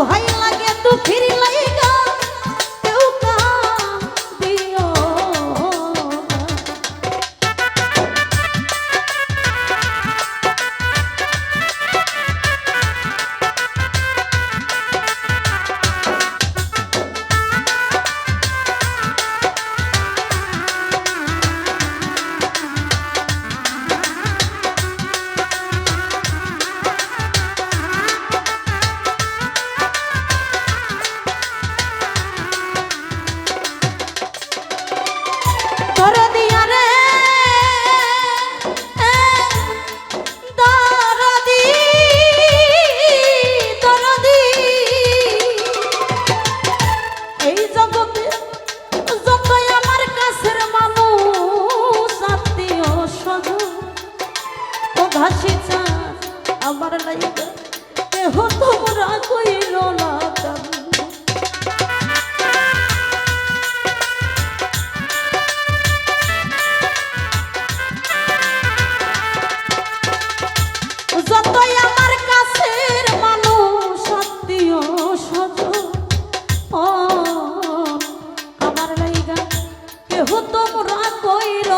দুহাই লাগে দুঃখের তোমরা কইর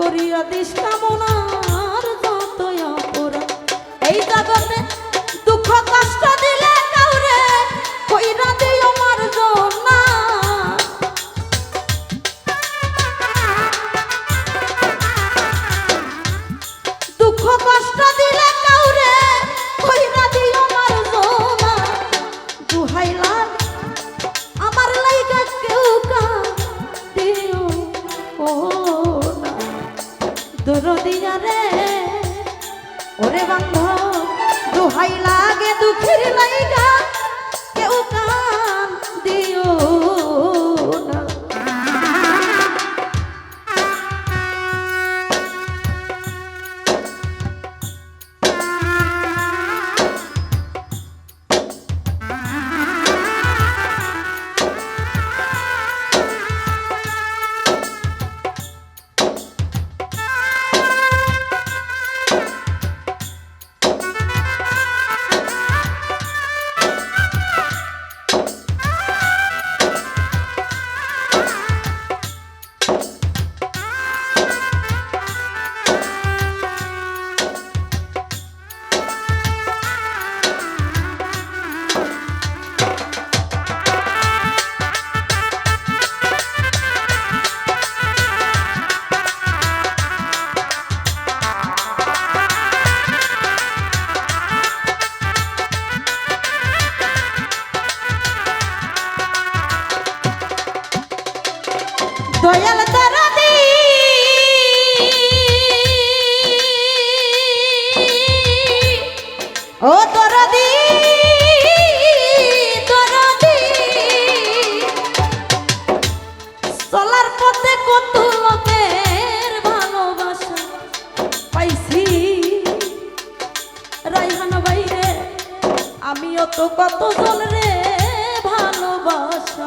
করিয়া দিষ্টাম না আর এই জগতে দুঃখ কষ্ট দুঃখের লাইগা ও দরদি চলার পথে কত লোকের ভালোবাসা পাইছি। আমিও তো কত জল রে ভালোবাসা